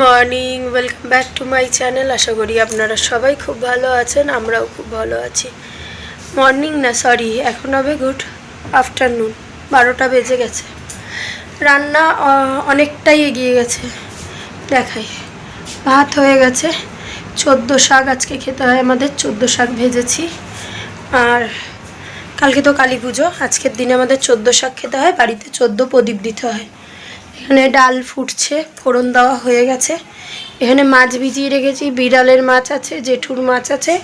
Morning welcome back to my channel আশা করি আপনারা সবাই খুব ভালো আছেন, আমরাও খুব ভালো আছি। মর্নিং না সরি এখন হবে গুড আফটারনুন বারোটা বেজে গেছে। রান্না অনেকটাই এগিয়ে গেছে। দেখাই, ভাত হয়ে গেছে। চোদ্দ শাক, আজকে খেতে হয় আমাদের, চোদ্দ শাক ভেজেছি। আর কালকে তো কালী পুজো, আজকের দিনে আমাদের চোদ্দ শাক খেতে হয়, বাড়িতে চোদ্দ প্রদীপ দিতে হয়। এখানে ডাল ফুটছে, ফোড়ন দেওয়া হয়ে গেছে। এখানে মাছ ভিজিয়ে রেখেছি, বিড়ালের মাছ আছে, জেঠুর মাছ আছে,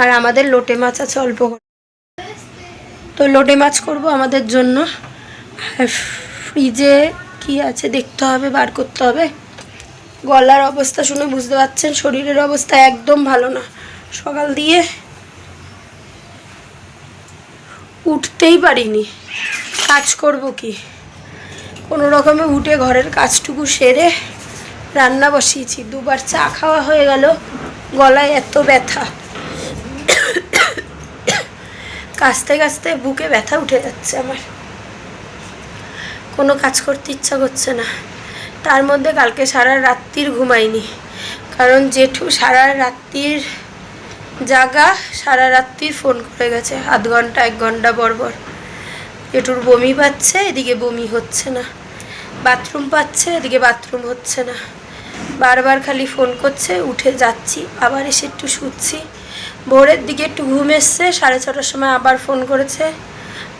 আর আমাদের লোটে মাছ আছে অল্প। তো লোটে মাছ করব আমাদের জন্য। ফ্রিজে কি আছে দেখতে হবে, বার করতে হবে। গলার অবস্থা শুনে বুঝতে পারছেন, শরীরের অবস্থা একদম ভালো না। সকাল দিয়ে উঠতেই পারিনি। কাজ করব কি? কোনো রকমে উঠে ঘরের কাজটুকু সেরে রান্না বসিয়েছি। দুবার চা খাওয়া হয়ে গেল। গলায় এত ব্যথা। কাশতে কাশতে বুকে ব্যথা উঠে যাচ্ছে আমার। কোনো কাজ করতে ইচ্ছা করছে না। তার মধ্যে কালকে সারা রাত্রির ঘুমাইনি। কারণ জেঠু সারা রাত্রির জাগা, সারা রাত্রির ফোন করে গেছে। আধ ঘণ্টা, এক ঘণ্টা পর। পর বমি পাচ্ছে, এদিকে বমি হচ্ছে না। বাথরুম পাচ্ছে, এদিকে বাথরুম হচ্ছে না। বারবার খালি ফোন করছে, উঠে যাচ্ছি, আবার এসে একটু শুচ্ছি। ভোরের দিকে একটু ঘুম এসছে, সাড়ে ছটার সময় আবার ফোন করেছে।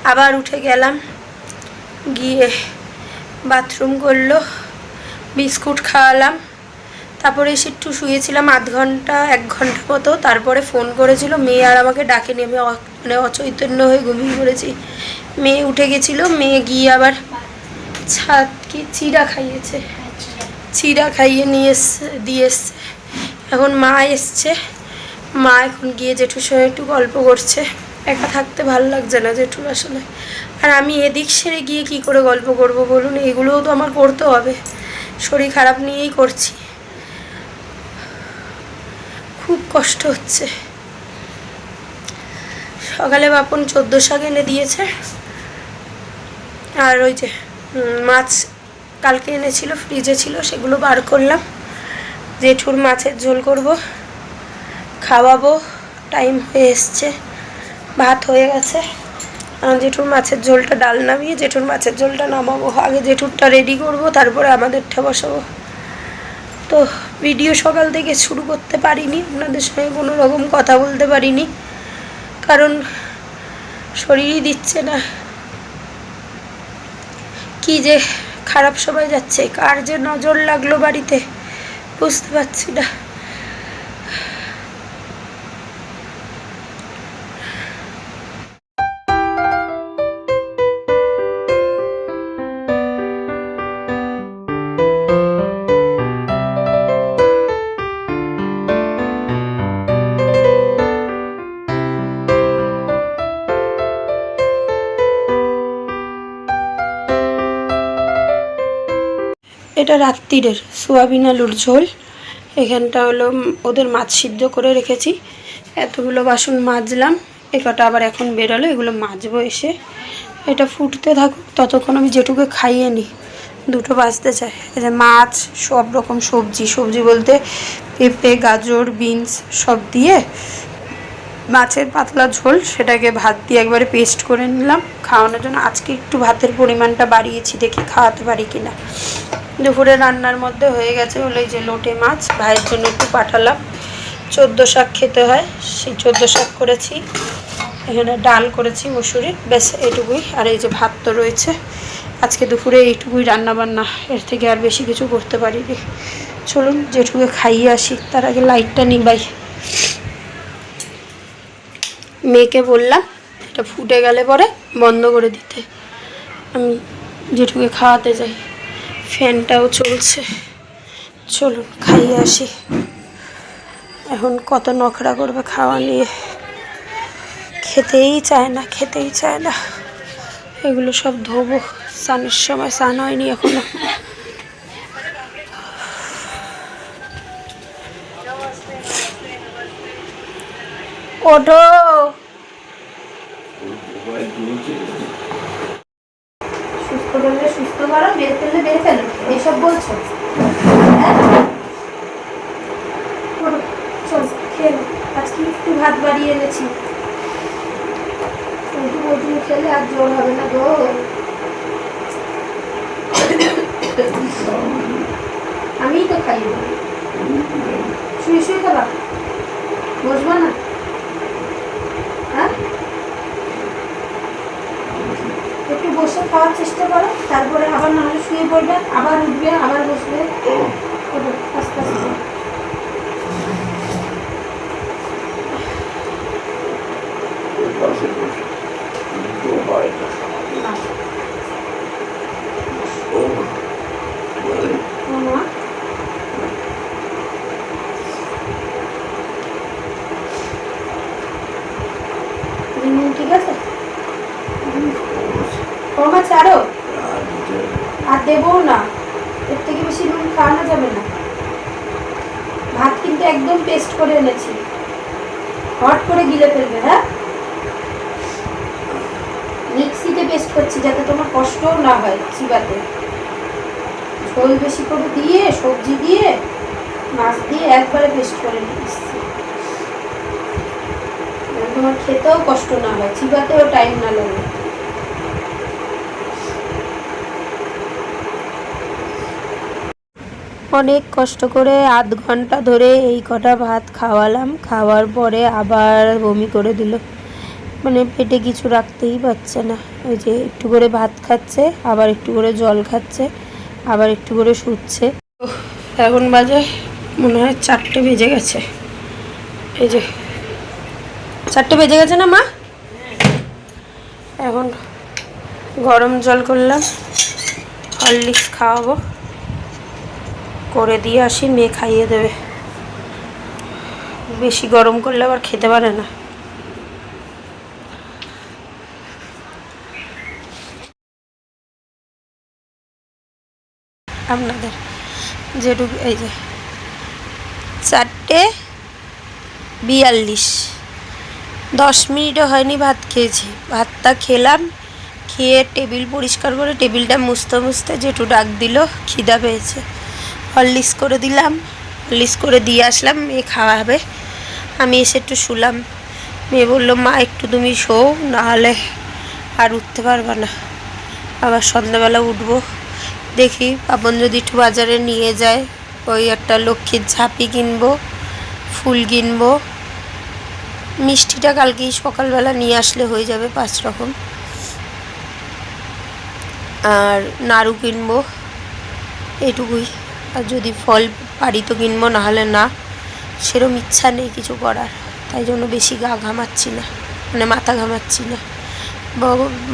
আবার উঠে গেলাম, গিয়ে বাথরুম করল, বিস্কুট খাওয়ালাম। তারপরে এসে একটু শুয়েছিলাম আধ ঘণ্টা, এক ঘণ্টা মতো। তারপরে ফোন করেছিল, মেয়ে আর আমাকে ডাকেনি, আমি মানে অচৈতন্য হয়ে ঘুমিয়ে পড়েছি। মেয়ে উঠে গেছিল, মেয়ে গিয়ে আবার ছাদ কি চিড়া খাইয়েছে। চিড়া খাইয়ে নিয়ে এসছে, দিয়ে এসছে। এখন মা এসছে। মা এখন গিয়ে জেঠুর সঙ্গে একটু গল্প করছে। একা থাকতে ভালো লাগছে না জেঠুর আসলে। আর আমি এদিক সেরে গিয়ে কি করে গল্প করব বলুন? এগুলোও তো আমার করতে হবে। শরীর খারাপ নিয়েই করছি। খুব কষ্ট হচ্ছে। সকালে বাপন চোদ্দ শাক এনে দিয়েছে। আর ওই যে মাছ কালকে এনেছিল, ফ্রিজে ছিল, সেগুলো বার করলাম। জেঠুর মাছের ঝোল করব, খাওয়াবো টাইম হয়ে এসছে, ভাত হয়ে গেছে। জেঠুর মাছের ঝোলটা ডাল নামিয়ে জেঠুর মাছের ঝোলটা নামাবো। আগে জেঠুরটা রেডি করব, তারপরে আমাদেরটা বসাবো। তো ভিডিও সকাল থেকে শুরু করতে পারিনি আপনাদের সঙ্গে কোনো রকম কথা বলতে পারিনি। কারণ শরীরই দিচ্ছে না। কি যে খারাপ সময় যাচ্ছে কার যে নজর লাগল বাড়িতে বুঝতে পারছি না। এটা রাত্রিরের সোয়াবিন আলুর ঝোল। এখানটা হলো ওদের মাছ সিদ্ধ করে রেখেছি। এতগুলো বাসন মাজলাম, এ কটা আবার এখন বেরোলো, এগুলো মাজবো এসে। এটা ফুটতে থাকুক, ততক্ষণ আমি যেটুকু খাইয়ে নিই। দুটো বাঁচতে চাই এই যে মাছ, সব রকম সবজি সবজি বলতে পেঁপে, গাজর, বিনস সব দিয়ে মাছের পাতলা ঝোল, সেটাকে ভাত দিয়ে একবারে পেস্ট করে নিলাম। খাওয়ানোর জন্য আজকে একটু ভাতের পরিমাণটা বাড়িয়েছি, দেখি খাওয়াতে পারি কিনা। দুপুরে রান্নার মধ্যে হয়ে গেছে হলো এই যে লোটে মাছ। ভাইয়ের জন্য একটু পাঠালাম। চোদ্দ শাক খেতে হয়, সেই চোদ্দ শাক করেছি। এখানে ডাল করেছি, মুসুরির। ব্যাস, এইটুকুই। আর এই যে ভাত তো রয়েছে। আজকে দুপুরে এইটুকুই রান্না বান্না এর থেকে আর বেশি কিছু করতে পারিনি। চলুন, যেটুকু খাইয়ে আসি, তার আগে লাইটটা নিবাই। মেয়েকে বললাম, এটা ফুটে গেলে পরে বন্ধ করে দিতে। আমি যেটুকু খাওয়াতে যাই ফ্যানটাও চলছে। চলুন, খাইয়ে আসি। এখন কত নখরা করবে খাওয়া নিয়ে। খেতেই চায় না, খেতেই চায় না। এগুলো সব ধোবো। স্নানের সময় স্নান হয়নি এখনও। ওঠো সুস্থ করলে সুস্থ করো বের করলে বের ফেলো এইসব বলছো হ্যাঁ খেয়ে নে। আজকে একটু ভাত বাড়িয়ে এনেছি কিন্তু বৌদি খেলে আর জোর হবে না গো আমিই তো খাই শুয়ে শুয়ে খাবা বসবা না। হ্যাঁ? একটু বসে খাওয়ার চেষ্টা করো তারপরে আবার না হলে শুয়ে পড়বে আবার উঠবে আবার বসবে। আস্তে আস্তে পাশে বসে তো হয় না ও বলে ও মা রিমন ঠিক আছে ও মা ছাড়ো আর দিতে আর দেবও না এর থেকে বেশি নুন খাওয়ানো যাবে না ভাত কিন্তু একদম পেস্ট করে এনেছি হট করে গিলে ফেলবে হ্যাঁ? মিক্সিতে পেস্ট করছি যাতে তোমার কষ্টও না হয় চিবাতে ঝোল বেশি করে দিয়ে, সবজি দিয়ে, মাছ দিয়ে একবারে পেস্ট করে নিয়ে তোমার খেতেও কষ্ট না হয় চিবাতেও টাইম না লাগে। অনেক কষ্ট করে আধ ঘণ্টা ধরে এই কটা ভাত খাওয়ালাম। খাওয়ার পরে আবার বমি করে দিল। মানে পেটে কিছু রাখতেই পারছে না। ওই যে একটু করে ভাত খাচ্ছে, আবার একটু করে জল খাচ্ছে, আবার একটু করে শুচ্ছে। এখন বাজে মনে হয় চারটে বেজে গেছে। এই যে, চারটে বেজে গেছে না মা? এখন গরম জল করলাম, হরলিক্স খাওয়াবো। করে দিয়ে আসি, মেয়ে খাইয়ে দেবে। বেশি গরম করলে আবার খেতে পারে না। আপনাদের যেটুকু এই যে চারটে বিয়াল্লিশ। দশ মিনিটও হয়নি ভাত খেয়েছি। ভাতটা খেলাম, খেয়ে টেবিল পরিষ্কার করে টেবিলটা মুছতে মুছতে জেঠু ডাক দিল, খিদা পেয়েছে। হরলিক্স করে দিলাম। হরলিক্স করে দিয়ে আসলাম, মেয়ে খাওয়া হবে। আমি এসে একটু শুলাম। মেয়ে বলল, মা, একটু তুমি শো নাহলে আর উঠতে পারবে না। আবার সন্ধ্যাবেলা উঠবো। দেখি পাপন যদি একটু বাজারে নিয়ে যায়, ওই একটা লক্ষ্মীর ঝাঁপি কিনবো, ফুল কিনবো। মিষ্টিটা কালকেই সকালবেলা নিয়ে আসলে হয়ে যাবে পাঁচ রকম। আর নাড়ু কিনবো। এটুকুই। আর যদি ফল পারি তো কিনবো, নাহলে না। সেরম ইচ্ছা নেই কিছু করার। তাই জন্য বেশি গা ঘামাচ্ছি না মানে মাথা ঘামাচ্ছি না।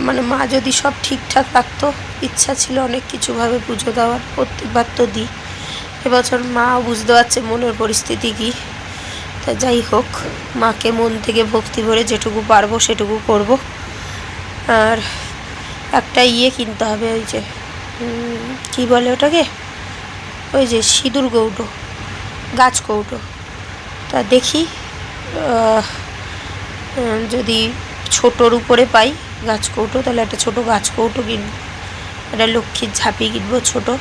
মানে মা যদি সব ঠিকঠাক রাখতো, ইচ্ছা ছিল অনেক কিছুভাবে পুজো দেওয়ার প্রত্যেকবার তো দিই। এবছর মা বুঝতে পারছে মনের পরিস্থিতি কী। তা যাই হোক, মাকে মন থেকে ভক্তি ভরে যেটুকু পারব সেটুকু করব। আর একটা ইয়ে কিনতে হবে, ওই যে কি বলে ওটাকে? ওই যে সিঁদুর কৌটো গাছ কৌটো তা দেখি যদি ছোটোর উপরে পাই গাছ কৌটো তাহলে একটা ছোটো গাছ কৌটো কিনবো। একটা লক্ষ্মীর ঝাঁপি কিনবো ছোটো।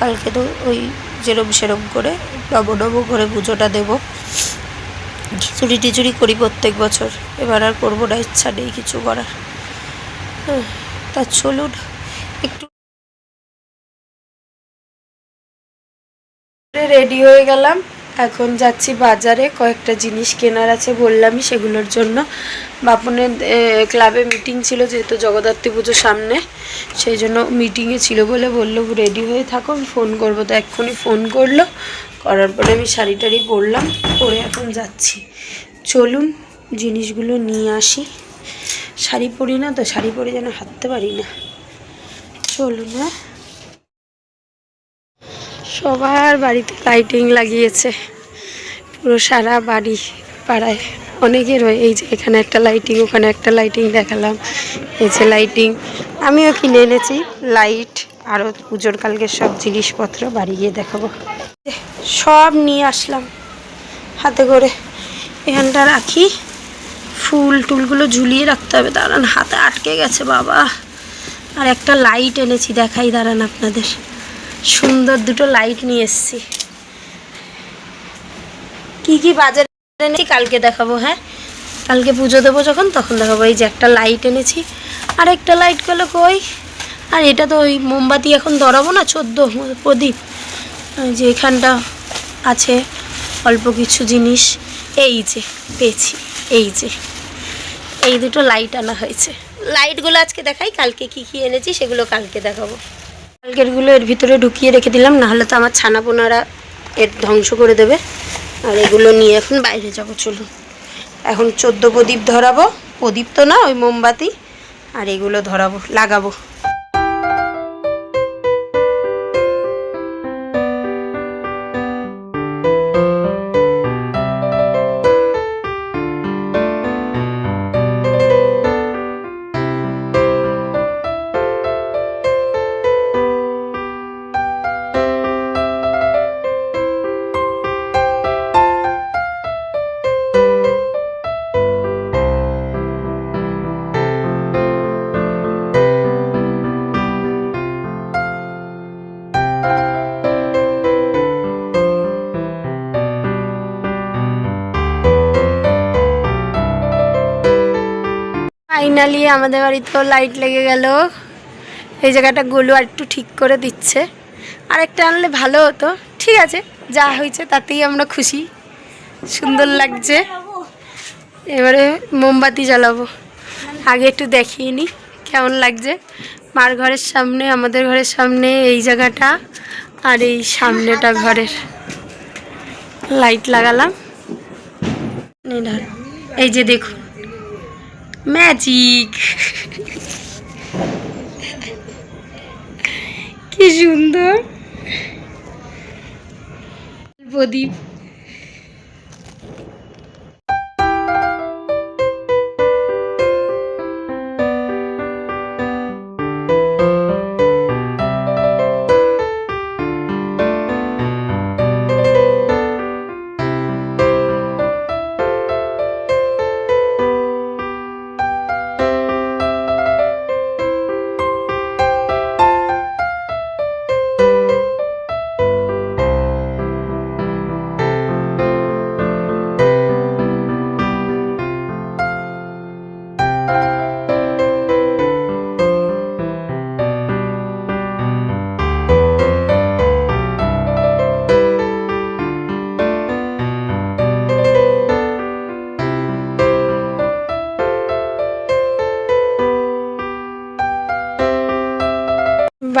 কালকে তো ওই যেরম সেরম করে ডব ডব করে পুজোটা দেবো। খিচুড়ি টিচুড়ি করি প্রত্যেক বছর। এবার আর করব না, ইচ্ছা নেই কিছু করার। তা চলুন, একটু রেডি হয়ে গেলাম। এখন যাচ্ছি বাজারে, কয়েকটা জিনিস কেনার আছে বললামই সেগুলোর জন্য। বাপনের ক্লাবে মিটিং ছিল যেহেতু জগদ্ধাত্রী পুজোর সামনে, সেই জন্য মিটিংয়ে ছিল বলে বলল রেডি হয়ে থাকো, আমি ফোন করব। তো এক্ষুনি ফোন করল, করার পরে আমি শাড়ি টাড়ি পরলাম, পরে এখন যাচ্ছি। চলুন, জিনিসগুলো নিয়ে আসি। শাড়ি পরি না তো, শাড়ি পরে যেন হাঁটতে পারি না। চলুন হ্যাঁ। সবার বাড়িতে লাইটিং লাগিয়েছে। পুরো সারা বাড়ি, পাড়ায় অনেকের হয় এই যে এখানে একটা লাইটিং ওখানে একটা লাইটিং দেখালাম। এই যে লাইটিং আমিও কিনে এনেছি। লাইট আরও পুজোর কালকে সব জিনিসপত্র বাড়ি গিয়ে দেখাবো সব নিয়ে আসলাম হাতে করে। এখানটা রাখি। ফুল টুলগুলো ঝুলিয়ে রাখতে হবে। দাঁড়ান, হাতে আটকে গেছে বাবা। আর একটা লাইট এনেছি, দেখাই দাঁড়ান আপনাদের। সুন্দর দুটো লাইট নিয়ে এসেছি। কি কি বাজারে এনেছি কালকে দেখাবো হ্যাঁ? কালকে পুজো দেবো যখন, তখন দেখাবো। এই যে একটা লাইট এনেছি। আর একটা লাইট গেলো কই? আর এটা তো ওই মোমবাতি এখন ধরাবো না, চোদ্দ প্রদীপ। যে এখানটা আছে অল্প কিছু জিনিস। এই যে, পেয়েছি। এই যে, এই দুটো লাইট আনা হয়েছে। লাইটগুলো আজকে দেখাই, কালকে কি কি এনেছি সেগুলো কালকে দেখাবো। কালকেরগুলো এর ভিতরে ঢুকিয়ে রেখে দিলাম, নাহলে তো আমার ছানা পোনারা এর ধ্বংস করে দেবে। আর এগুলো নিয়ে এখন বাইরে যাব, চলুন। এখন চোদ্দ প্রদীপ ধরাবো। প্রদীপ তো না, ওই মোমবাতি। আর এগুলো ধরাবো, লাগাবো। আমাদের বাড়িতেও লাইট লেগে গেল। এই জায়গাটা গোলু আর একটু ঠিক করে দিচ্ছে। আরেকটা আনলে ভালো হতো। ঠিক আছে, যা হয়েছে তাতেই আমরা খুশি। সুন্দর লাগছে। এবারে মোমবাতি জ্বালাবো। আগে একটু দেখিয়ে নিই কেমন লাগছে। মার ঘরের সামনে, আমাদের ঘরের সামনে এই জায়গাটা আর এই সামনেটা ঘরের। লাইট লাগালাম। এই এই যে দেখুন। ম্যাজিক কি সুন্দর। প্রদীপ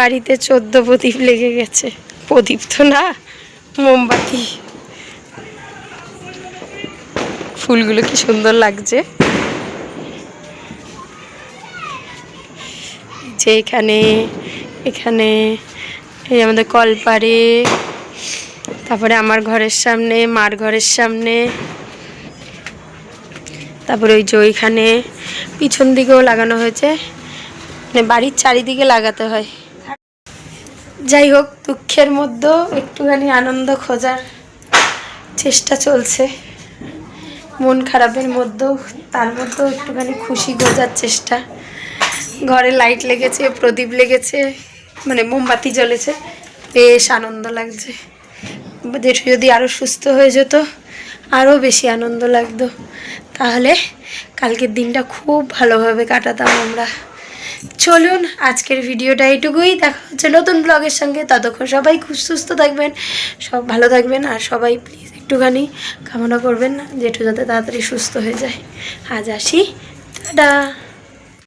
বাড়িতে চোদ্দ প্রদীপ লেগে গেছে। প্রদীপ তো না, মোমবাতি। ফুলগুলো কি সুন্দর লাগছে। যে এখানে এখানে, এই আমাদের কলপারে তারপরে আমার ঘরের সামনে, মার ঘরের সামনে, তারপরে ওই যে ওইখানে, পিছন দিকেও লাগানো হয়েছে। মানে বাড়ির চারিদিকে লাগাতে হয়। যাই হোক দুঃখের মধ্যেও একটুখানি আনন্দ খোঁজার চেষ্টা চলছে। মন খারাপের মধ্যেও, তার মধ্যেও একটুখানি খুশি খোঁজার চেষ্টা। ঘরে লাইট লেগেছে, প্রদীপ লেগেছে মানে মোমবাতি জ্বলেছে। বেশ আনন্দ লাগছে। জেঠু যদি আরও সুস্থ হয়ে যেত আরও বেশি আনন্দ লাগতো। তাহলে কালকের দিনটা খুব ভালোভাবে কাটাতাম আমরা। চলুন আজকের ভিডিওটা এটুকুই দেখা হচ্ছে নতুন ব্লগের সঙ্গে। ততক্ষণ সবাই খুব সুস্থ থাকবেন, সব ভালো থাকবেন, আর সবাই প্লিজ একটুখানি কামনা করবেন না যেটু যাতে তাড়াতাড়ি সুস্থ হয়ে যায়। আজ আসি। টাটা!